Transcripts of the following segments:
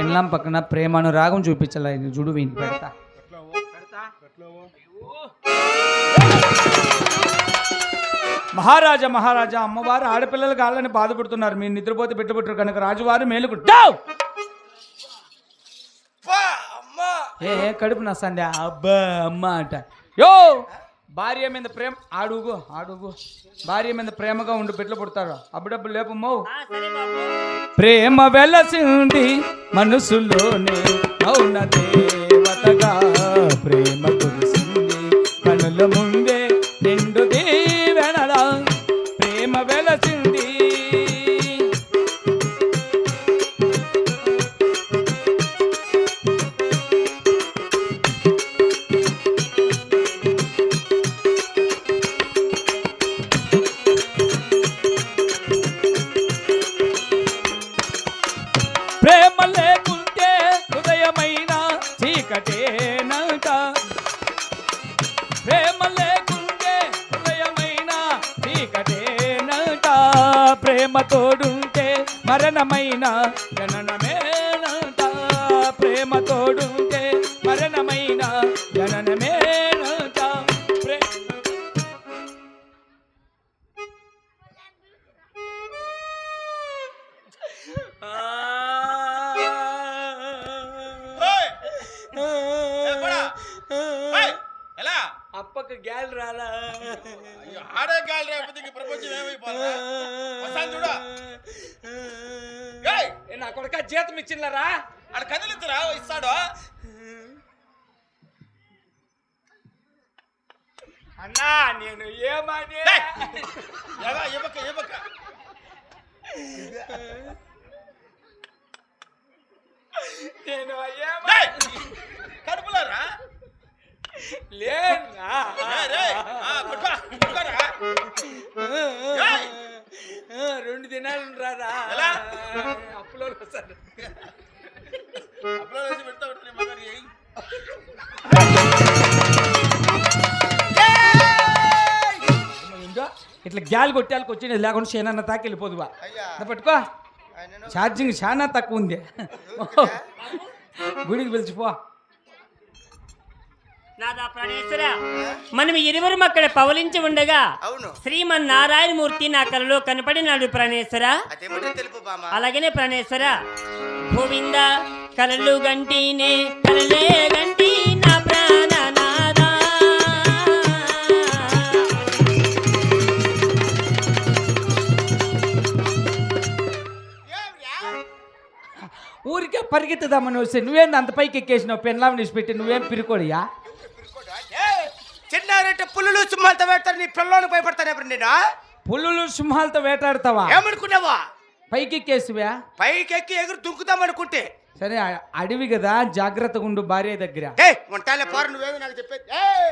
పెళ్ళాం పక్కన ప్రేమను రాగం చూపించాలి చూడు వీని పెడతా. మహారాజా మహారాజా అమ్మవారు ఆడపిల్లలు కాళ్ళని బాధపడుతున్నారు. మీరు నిద్రపోతే పెట్టుబట్టారు కనుక రాజువారు మేలుకుంటావు ఏ ఏ, కడుపు నస్తాంది. అబ్బా అమ్మ అంట. యో! భార్య మీద ప్రేమ ఆడుగు ఆడుగు. భార్య మీద ప్రేమగా ఉండి బిడ్డలు పుడతారు. అప్పుడప్పుడు లేపమ్మో ప్రేమ వెలసింది మనసులోనే అవున చీకటేనంట ప్రేమ లేకుంటే హృదయమైన చీకటేనంట. ప్రేమ తోడుంటే మరణమైన జననమేనంట. ప్రేమ తోడుంటే గ్యాల్ రాలా. అయ్యో, ఆడే గాలి రేపటి ఇంక ప్రపంచం ఏమైపోవాలా? వస్తాను చూడు. ఏయ్, ఏ నా కొడుక జీతం ఇచ్చినరా ఆడ కదిలిద్దురా ఇస్తాడు? అన్నా నేను ఏమని? ఏయ్, ఎలా ఇవ్వక ఇవ్వక నేను ఏయ్, ఇట్లా గ్యాల్ కొట్టాలకు వచ్చినది లేకుండా చేనన్న తాకి వెళ్ళిపోదువా? దా పట్టుకో. ఛార్జింగ్ చాలా తక్కువ ఉంది. గుడికి పిలిచిపో నాదా ప్రాణేశ్వర మనం ఇరువురు అక్కడ పవలించి ఉండగా అవును. శ్రీమన్నారాయణమూర్తి నా కలలో కనపడినాడు ప్రాణేశ్వర. అలాగనే ప్రాణేశ్వర గోవింద కలలు గంటినే కలలే గంటి పరిగెత్తుదామని వస్తే నువ్వేంది అంత పైకి ఎక్కేసినావు? పెన్లాం పెట్టి నువ్వేం పిరుకోడియా? చిన్నారంటే పుల్లులు సింహాలతో పెడతారు నీ పిల్లోని భయపడతాను ఎప్పుడు నేను పుల్లులు సింహాలతో వేటాడుతావా? ఏమనుకున్నావా? పైకి ఎక్కేసివా? పైకి ఎక్కి ఎగురు దుంకుదాం అనుకుంటే సరే అడవి కదా జాగ్రత్తగా ఉండు భార్య దగ్గర. ఏ ఉంటాలే పోరు నువ్వేమి నాకు చెప్పేది? ఏయ్,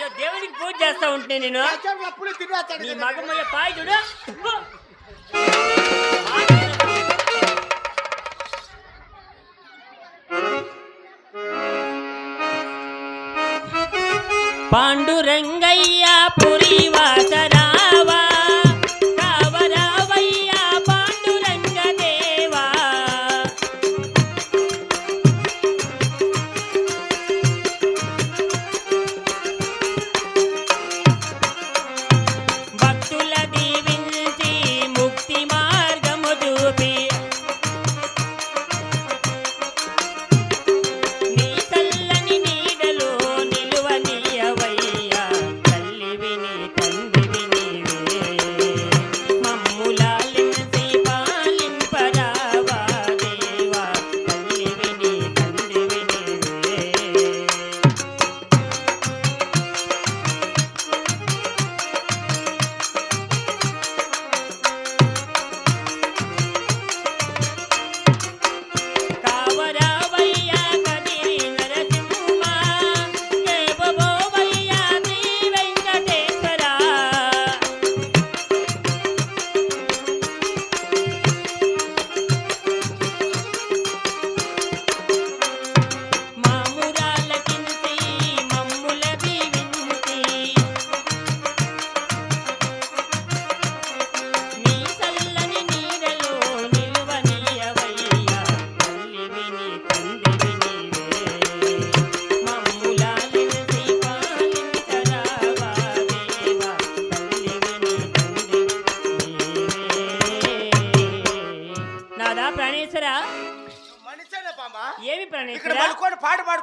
అయ్యో దేవునికి పూజ చేస్తా ఉంటే నేను. అప్పుడే కదా. మగమయ్య పాయి చూడు. పాండురంగయ్య పురి వాసరావా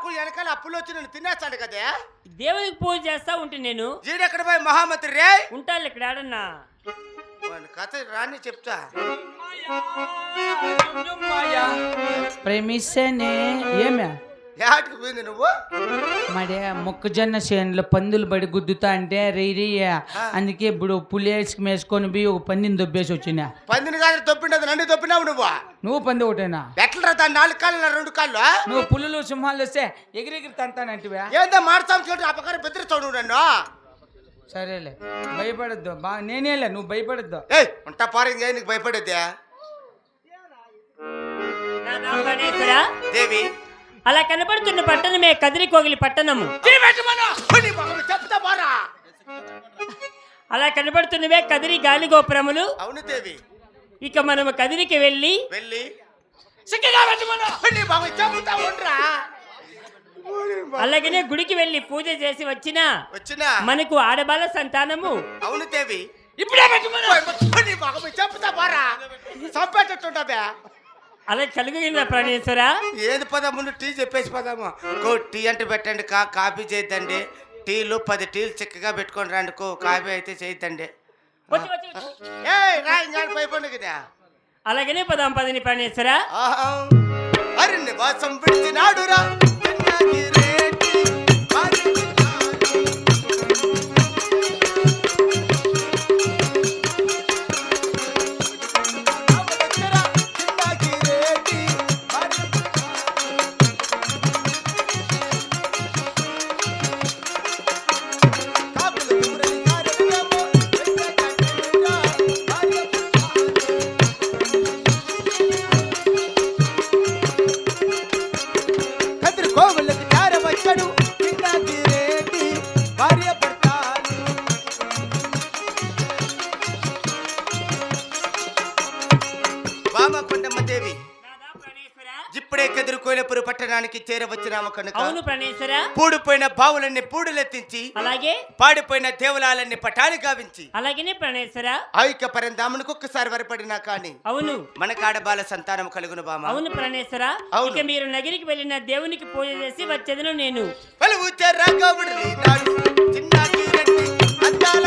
పాడుకుని వెనకాల అప్పులు వచ్చి నన్ను తినేస్తాడు కదే? దేవునికి పూజ చేస్తా ఉంటే నేను జీడెక్కడ పోయి మహామంత్రి రే? ఉంటాను ఇక్కడ ఆడన్నా. కథ రాని చెప్తా. మాయా ప్రేమిస్తేనే ఏమే? యాటికి పోయింది నువ్వు? మడే మొక్కజొన్న చేనులో పందులు పడి గుద్దుతా అంటే రెయ్యి అందుకే ఇప్పుడు పులేసుకు మేసుకొని పోయి ఒక పందిని దొబ్బేసి వచ్చినా. పందిని కాదు దొప్పిండదు నన్ను దొప్పినావు నువ్వు. నువ్వు పంది ఒకటేనా? దాని నాలుగు కాళ్ళు రెండు కాళ్ళు నువ్వు పులులు సింహాలు వస్తే ఎగిరెగిరి తంతానంటివా? ఏందో మాడతాం చూడు అపకారం బెదిరిస్తావు నువ్వు నన్ను. సరేలే భయపడద్దు. బా నేనేలే నువ్వు భయపడద్దు. ఏయ్ ఉంటా పారు ఇంకే నీకు భయపడేద్దా? దేవి. అలా కనబడుతున్న పట్టణమే కదిరి కోగిలి పట్టణము. చెప్తా పారా. అలా కనబడుతున్నవే కదిరి గాలి గోపురములు అవును దేవి. ఇక మనము కదిరికి వెళ్ళి వెళ్ళి సిగ్గుగా నీ ఉండరా. అలాగనే గుడికి వెళ్ళి పూజ చేసి వచ్చిన వచ్చినా. మనకు ఆడబాల సంతానము. అవును దేవి. ఇప్పుడే పెట్టమను నీ మగను చెప్తా పారా. అలా కలుగుగిన ప్రాణేశ్వర? ఏది పదా ముందు టీ చెప్పేసి పదాము. కో టీ అంటే పెట్టండి కా కాఫీ చేయొద్దండి టీలు పది టీలు చిక్కగా పెట్టుకొని రండి కో కాఫీ అయితే చేయొద్దండి. ఏ రా ఇంకా భయపడి కదా అలాగనే పదాం పదని ప్రాణేశ్వర ఆహా. వాసం నివాసం విడిచినాడురా దేవి. ఇప్పుడు ఇప్పుడే కదురుకోలేపురు పట్టణానికి చేరవచ్చినాము కనుక. అవును ప్రాణేశ్వర. పూడిపోయిన బావులన్నీ పూడులెత్తించి అలాగే. పాడిపోయిన దేవాలయాలన్నీ పటాని గావించి అలాగనే ప్రాణేశ్వర. ఐక్య పరంధామునికి ఒక్కసారి వరపడినా కానీ అవును. మన కాడబాల సంతానం కలుగును బామ. అవును ప్రాణేశ్వర. అవును. ఇక మీరు నగిరికి వెళ్ళిన దేవునికి పూజ చేసి వచ్చేదను నేను. పలువు చెర్రగవుడు నాడు చిన్న కీరట్టి అద్దాల